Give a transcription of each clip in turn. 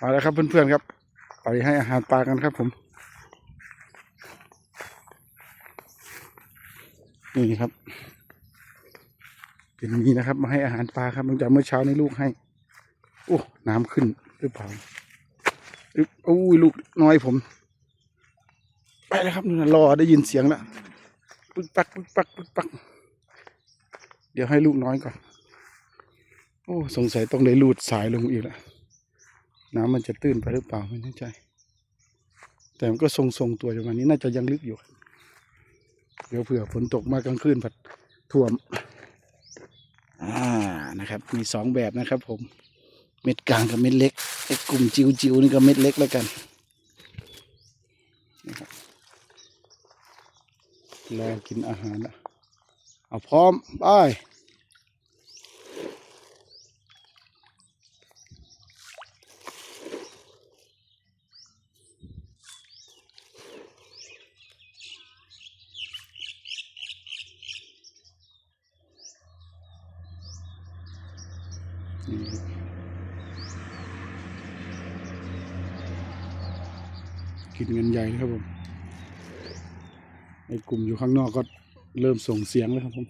มาแล้วครับเพื่อนๆครับ ไปให้อาหารปลากันครับผม นี่ครับ เป็นนี้นะครับ มาให้อาหารปลาครับหลังจากเมื่อเช้านี้ลูกให้ โอ้น้ำขึ้นหรือเปล่าอึ๊บอุ้ยลูกน้อยผม ไปแล้วครับรอได้ยินเสียงแล้วปึ๊กปักปึ๊กปักปึ๊กปัก เดี๋ยวให้ลูกน้อยก่อน โอ้ สงสัยต้องได้ลูดสายลงอีกแล้ว น้ำมันจะตื้นไปหรือเปล่าไม่แน่ใจ แต่มันก็ทรงๆตัวอยู่วันนี้น่าจะยังลึกอยู่ เดี๋ยวเผื่อฝนตกมากลางคืนผัดท่วม อ่านะครับ มีสองแบบนะครับผม เม็ดกลางกับเม็ดเล็กไอ้กลุ่มจิวจิวๆนี่ก็เม็ดเล็กแล้วกันนะครับรอกินอาหารนะเอาพร้อมไป กินเงินใหญ่นะครับผมไอ้กลุ่มอยู่ข้างนอกก็เริ่มส่งเสียงแล้วครับผม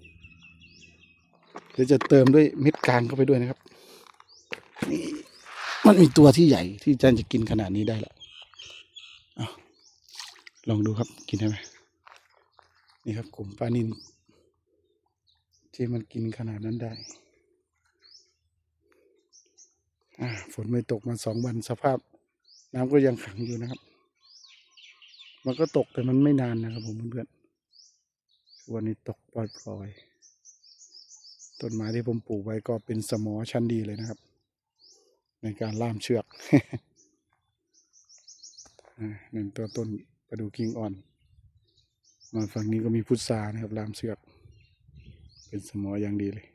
เดี๋ยวจะเติมด้วยเม็ดกลางเข้าไปด้วยนะครับนี่มันมีตัวที่ใหญ่ที่จันจะกินขนาดนี้ได้ล้วเอาลองดูครับกินได้ไหมนี่ครับกลุ่มปลานินที่มันกินขนาดนั้นได้อ่าฝนไม่ตกมาสองวันสภาพ น้ำก็ยังขังอยู่นะครับ มันก็ตกแต่มันไม่นานนะครับผมเพื่อนๆวันนี้ตกปล่อยๆต้นไม้ที่ผมปลูกไว้ก็เป็นสมอชั้นดีเลยนะครับ ในการล่ามเชือกอ่าหนึ่งตัวต้นประดูกิ่งอ่อน มาฝั่งนี้ก็มีพุทรานะครับล่ามเชือก เป็นสมออย่างดีเลย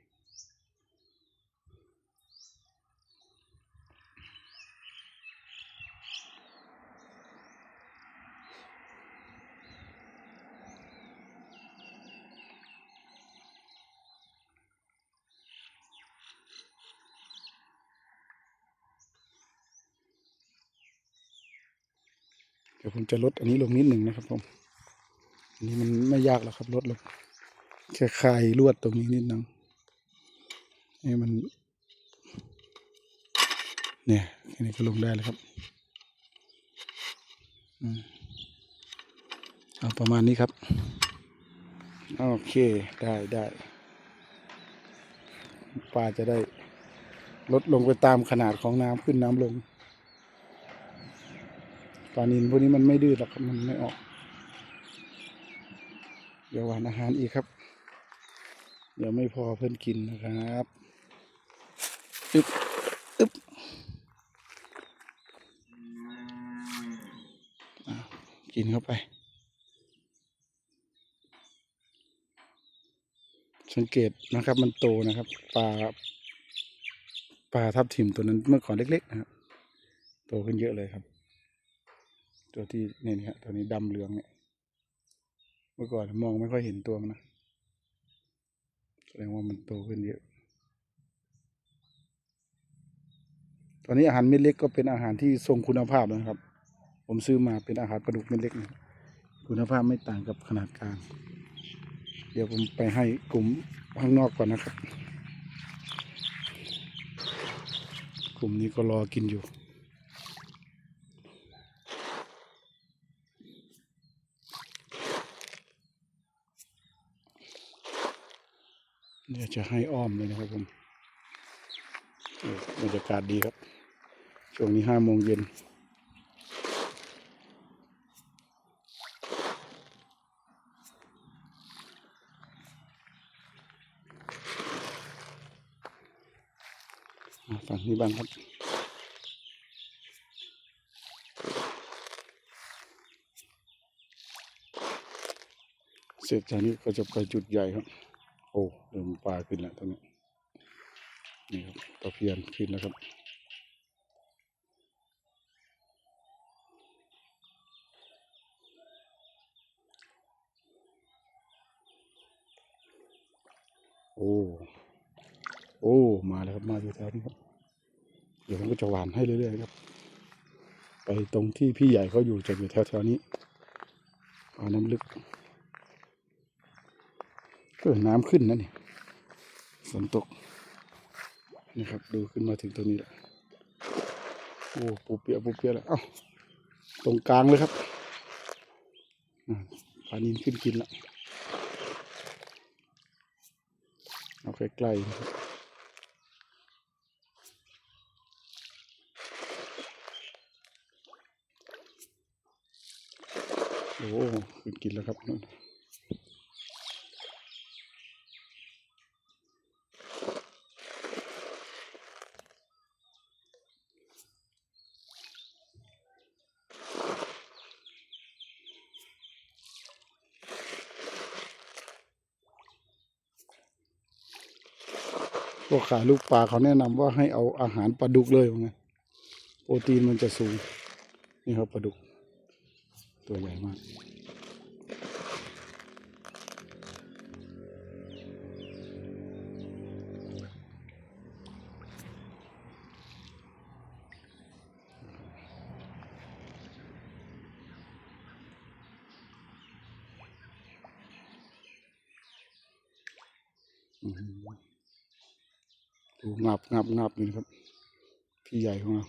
ดี๋ยวผมจะลดอันนี้ลงนิดหนึ่งนะครับผมอันนี้มันไม่ยากหรอกครับลดลงแค่คลายลวดตรงนี้นิดนึงนี่มัน เนี่ยแค่นี้ก็ลงได้แล้วครับอเอาประมาณนี้ครับ โอเคได้ได้ปลาจะได้ลดลงไปตามขนาดของน้ำขึ้นน้ำลง ปลานินพวกนี้มันไม่ดื้อหรอกมันไม่ออก เดี๋ยวหวานอาหารอีกครับ เดี๋ยวไม่พอเพื่อนกินนะครับอึ๊บอึ๊บอกินเข้าไป สังเกตนะครับ มันโตนะครับปลาปลาทับทิมตัวนั้นเมื่อก่อนเล็กๆนะครับ โตขึ้นเยอะเลยครับ ตัวที่เนี่ยนะฮะตัวนี้ดำเหลืองเนี่ย เมื่อก่อนมองไม่ค่อยเห็นตัวมันนะแสดงว่ามันโตขึ้นเยอะ ตอนนี้อาหารเม็ดเล็กก็เป็นอาหารที่ทรงคุณภาพนะครับ ผมซื้อมาเป็นอาหารปลาดุกเม็ดเล็กนะคุณภาพไม่ต่างกับขนาดกลาง เดี๋ยวผมไปให้กลุ่มข้างนอกก่อนนะครับ กลุ่มนี้ก็รอกินอยู่ เดี๋ยวจะให้อ้อมเลยนะครับผมโอ้บรรยากาศดีครับ ช่วงนี้ห้าโมงเย็นฝั่งนี้บ้างครับเสร็จจากนี้ก็จะไปจุดใหญ่ครับ โอ้เริ่มปลาขึ้นแล้วตรงนี้นี่ครับตะเพียนขึ้นแล้วครับโอ้โอ้มาแล้วครับมาอยู่แถวนี้ครับเดี๋ยวผมก็จะหวานให้เรื่อยๆครับ ไปตรงที่พี่ใหญ่เขาอยู่จะอยู่แถวๆนี้เอาน้ำลึก เออน้ำขึ้นนะนี่ฝนตกนะครับ ดูขึ้นมาถึงตรงนี้แล้วโอ้ปูเปียปูเปียแล้วเอ้าตรงกลางเลยครับอ่าปลานินขึ้นกินละเอาใกล้ๆนะครับโอ้ขึ้นกินแล้วครับนั่น วกขายลูกปลาเขาแนะนำว่าให้เอาอาหารปลาดุกเลยว่าไงโปรตีนมันจะสูง นี่ครับปลาดุก ตัวใหญ่มากอืม ดูงับงับงับอยู่ครับ พี่ใหญ่ของเรา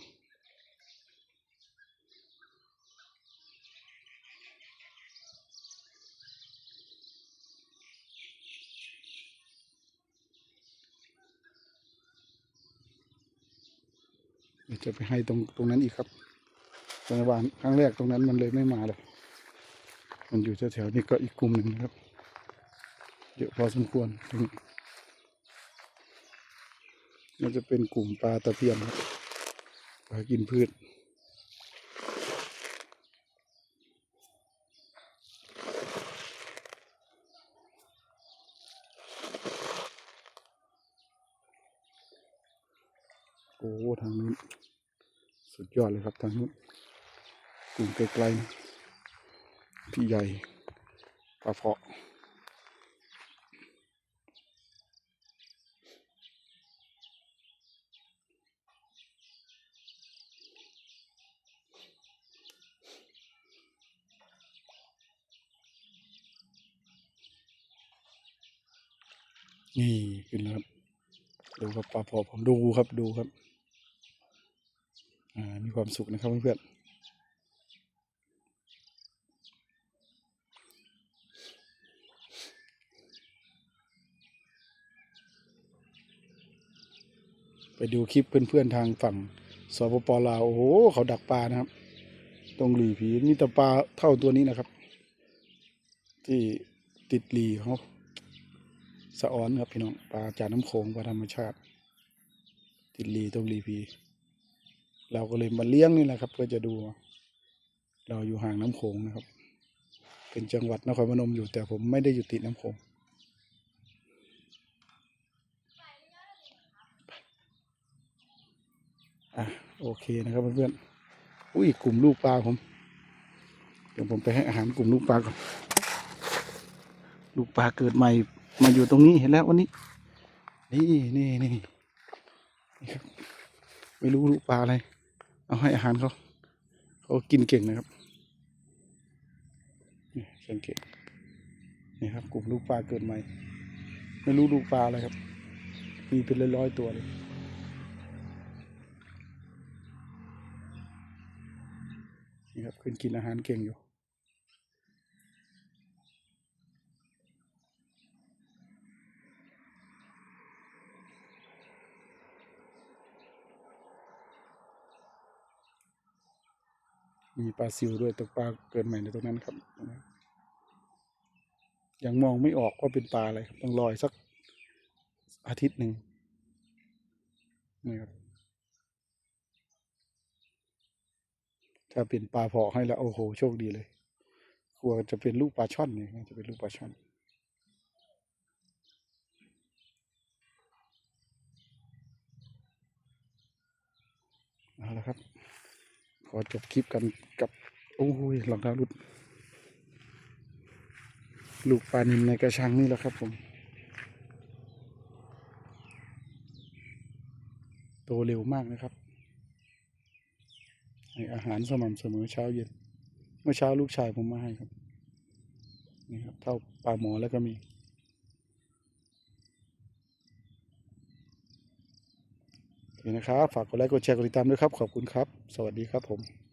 จะไปให้ตรงตรงนั้นอีกครับตอนวานครั้งแรกตรงนั้นมันเลยไม่มาเลย มันอยู่แถวๆนี้ก็อีกกลุ่มหนึ่งนะครับ เยอะพอสมควรตรงนี้ มันจะเป็นกลุ่มปลาตะเพียนครับปลากินพืชโอ้ทางนู้นสุดยอดเลยครับทางนู้นกลุ่มไกลๆพี่ใหญ่ปลาเพาะ นี่ขึ้นแล้วครับ ดูครับปลาพาะผมดูครับดูครับ อ่ามีความสุขนะครับเพื่อนไปดูคลิปเพื่อนๆทางฝั่งสปปลาวโอ้โหเขาดักปลานะครับ ตรงหลีผีมีแต่ปลาเท่าตัวนี้นะครับ ที่ติดหลีเขา สะออนครับพี่น้องปลาจากน้ำโขงปลาธรรมชาติ ติดลีตรงหลีผีเราก็เลยมาเลี้ยงนี่แหละครับ เพื่อจะดู เราอยู่ห่างน้ำโขงนะครับ เป็นจังหวัดนครพนมอยู่แต่ผมไม่ได้อยู่ติดน้ำโขงอะโอเคนะครับเพื่อนๆอุ้ยกลุ่มลูกปลาผม เดี๋ยวผมไปให้อาหารกลุ่มลูกปลาก่อน ลูกปลาเกิดใหม่ มาอยู่ตรงนี้เห็นแล้ววันนี้ นี่นี่นี่นี่ครับไม่รู้ลูกปลาอะไร เอาให้อาหารเขาเขากินเก่งนะครับนี่สังเกตนี่ครับ กลุ่มลูกปลาเกิดใหม่ ไม่รู้ลูกปลาอะไรครับ มีเป็นร้อยๆตัวเลยนี่ครับขึ้นกินอาหารเก่งอยู่ มี ปลาซิวด้วยตกปลาเกิดใหม่ในตรงนั้นครับยังมองไม่ออกว่าเป็นปลาอะไรครับต้องรออีกสักอาทิตย์หนึ่งนี่ครับถ้าเป็นปลาเพาะให้แล้วโอ้โหโชคดีเลยกลัวจะเป็นลูกปลาช่อนเนี่ยจะเป็นลูกปลาช่อนเอาละครับ อจบคลิปกันกับ โอ้ยรองเท้าหลุด ลูกปลานินในกระชังนี่แหละครับผมโตเร็วมากนะครับให้อาหารสม่ำเสมอเช้าเย็น เมื่อเช้าลูกชายผมมาให้ครับ นี่ครับเท่าปลาหมอแล้วก็มี โอเค นะครับ ฝากกดไลค์กดแชร์กดติดตามด้วยครับ ขอบคุณครับ สวัสดีครับผม